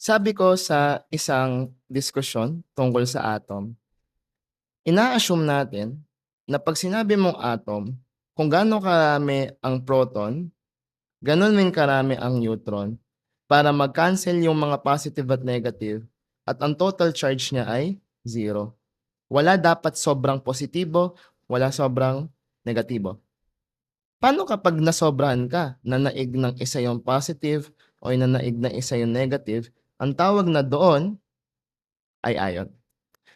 Sabi ko sa isang diskusyon tungkol sa atom, ina-assume natin na 'pag sinabi mong atom, kung gaano karami ang proton, gano'n din karami ang neutron para mag-cancel yung mga positive at negative at ang total charge niya ay 0. Wala dapat sobrang positibo, wala sobrang negatibo. Paano kapag nasobrahan ka, nanaig ng isa yung positive o nanaig ng isa yung negative, ang tawag na doon ay ion.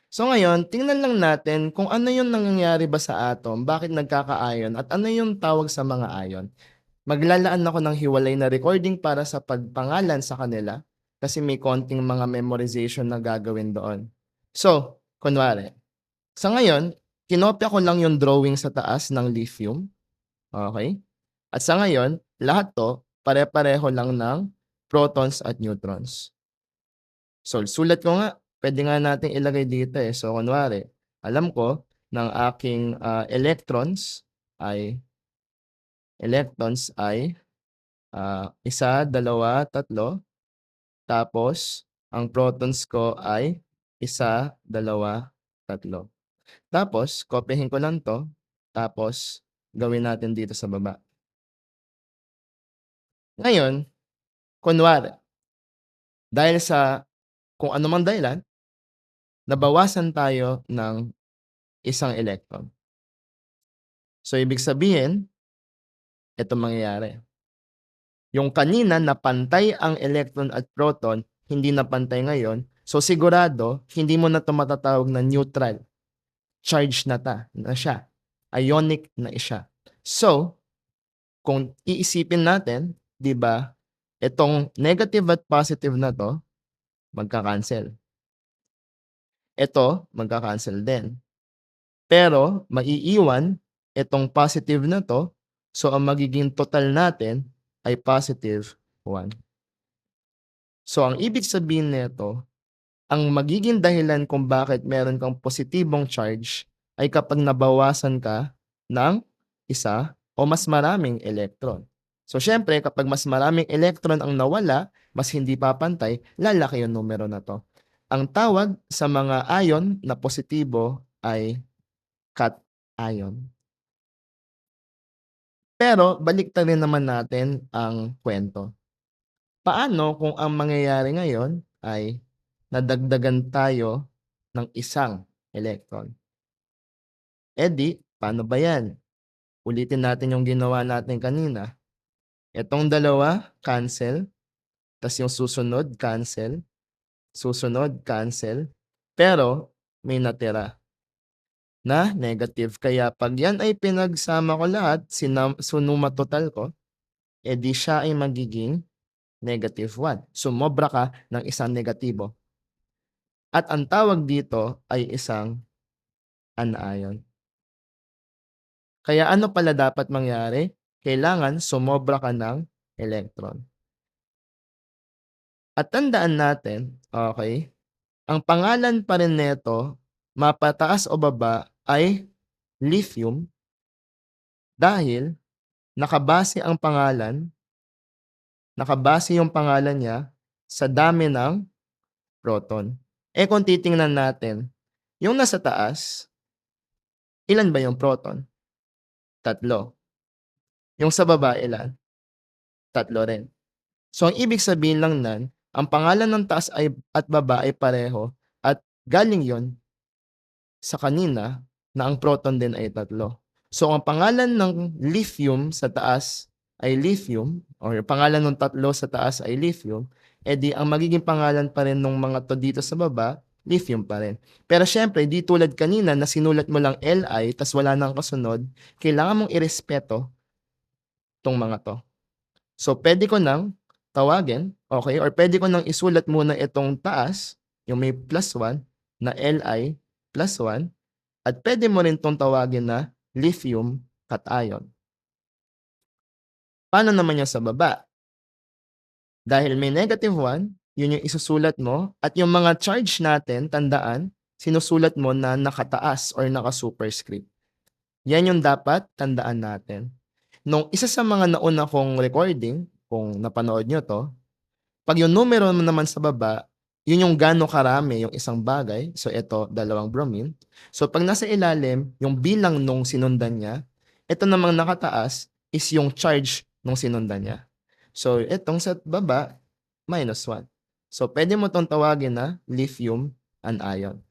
So ngayon, tingnan lang natin kung ano yung nangyayari ba sa atom, bakit nagkaka-ion at ano yung tawag sa mga ion. Maglalaan ako ng hiwalay na recording para sa pagpangalan sa kanila kasi may konting mga memorization na gagawin doon. So, kunwari, sa ngayon, kinopya ko lang yung drawing sa taas ng lithium. Okay? At sa ngayon, lahat to pare-pareho lang ng protons at neutrons. So, sulat ko nga, pwede nga nating ilagay dito eh. So, kunwari, alam ko ng aking ah, electrons ay electrons ay ah, isa, dalawa, tatlo. Tapos, ang protons ko ay isa, dalawa, tatlo. Tapos, kopyahin ko lang to. Tapos, gawin natin dito sa baba. Ngayon, kunwari, dahil sa kung ano mang dahilan, nabawasan tayo ng isang electron. So, ibig sabihin, ito mangyayari. Yung kanina na pantay ang electron at proton, hindi na pantay ngayon. So, sigurado, hindi mo na ito matatawag na neutral. Charge na ta, na siya. Ionic na siya. So, kung iisipin natin, di ba, itong negative at positive na to, magka-cancel. Ito, magka-cancel din. Pero, maiiwan itong positive na to, so ang magiging total natin ay positive 1. So, ang ibig sabihin nito, ang magiging dahilan kung bakit meron kang positibong charge ay kapag nabawasan ka ng isa o mas maraming electron. So, syempre, kapag mas maraming electron ang nawala, mas hindi papantay, lalaki yung numero na to. Ang tawag sa mga ion na positibo ay cation. Pero balik rin naman natin ang kwento. Paano kung ang mangyayari ngayon ay nadagdagan tayo ng isang electron? Eh di, paano ba yan? Ulitin natin yung ginawa natin kanina. Itong dalawa, cancel. Tapos yung susunod, cancel. Susunod, cancel. Pero, may natira na negative. Kaya pag yan ay pinagsama ko lahat, sinam, sunuma total ko, edi siya ay magiging negative 1. Sumobra ka ng isang negatibo. At ang tawag dito ay isang anion. Kaya ano pala dapat mangyari? Kailangan sumobra ka ng electron. At tandaan natin, okay, ang pangalan pa rin nito, mapataas o baba, ay lithium dahil nakabase ang pangalan, nakabase yung pangalan niya sa dami ng proton. Eh kung titingnan natin, yung nasa taas, ilan ba yung proton? Tatlo. Yung sa baba, ilan? Tatlo rin. So, ang ibig sabihin lang nan, ang pangalan ng taas ay, at baba ay pareho at galing yon sa kanina na ang proton din ay tatlo. So, ang pangalan ng lithium sa taas ay lithium or pangalan ng tatlo sa taas ay lithium, edi ang magiging pangalan pa rin ng mga to dito sa baba, lithium pa rin. Pero syempre, di tulad kanina na sinulat mo lang Li tas wala nang kasunod, kailangan mong irespeto tong mga to. So, pwede ko nang tawagin, okay, or pwede ko nang isulat muna itong taas, yung may plus 1, na Li plus 1, at pwede mo rin itong tawagin na lithium cation. Paano naman yung sa baba? Dahil may negative 1, yun yung isusulat mo, at yung mga charge natin, tandaan, sinusulat mo na nakataas or naka-superscript. Yan yung dapat tandaan natin. Nung isa sa mga nauna kong recording, kung napanood nyo to, 'Pag yung numero naman sa baba, yun yung gaano karami yung isang bagay. So, eto dalawang bromine. So, 'pag nasa ilalim yung bilang nung sinundan niya, eto namang nakataas is yung charge nung sinundan niya. So, etong sa baba, -1. So, puwede mo 'tong tawagin na lithium anion.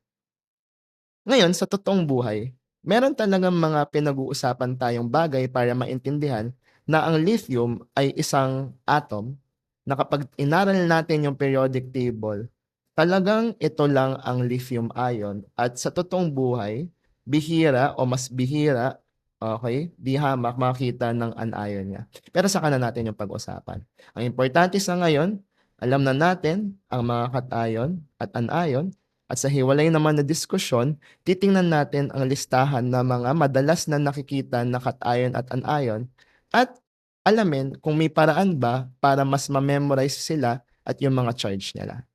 Ngayon sa totoong buhay, meron talagang mga pinag-uusapan tayong bagay para maintindihan na ang lithium ay isang atom na kapag inaral natin yung periodic table, talagang ito lang ang lithium ion at sa totoong buhay, bihira o mas bihira, okey, 'di hamak makakita ng anion niya. Pero saka na natin yung pag-usapan. Ang importante sa ngayon, alam na natin ang mga cation at anion at sa hiwalay naman na diskusyon, titingnan natin ang listahan ng mga madalas na nakikita na cation at anion at alamin kung may paraan ba para mas ma-memorize sila at yung mga charge nila.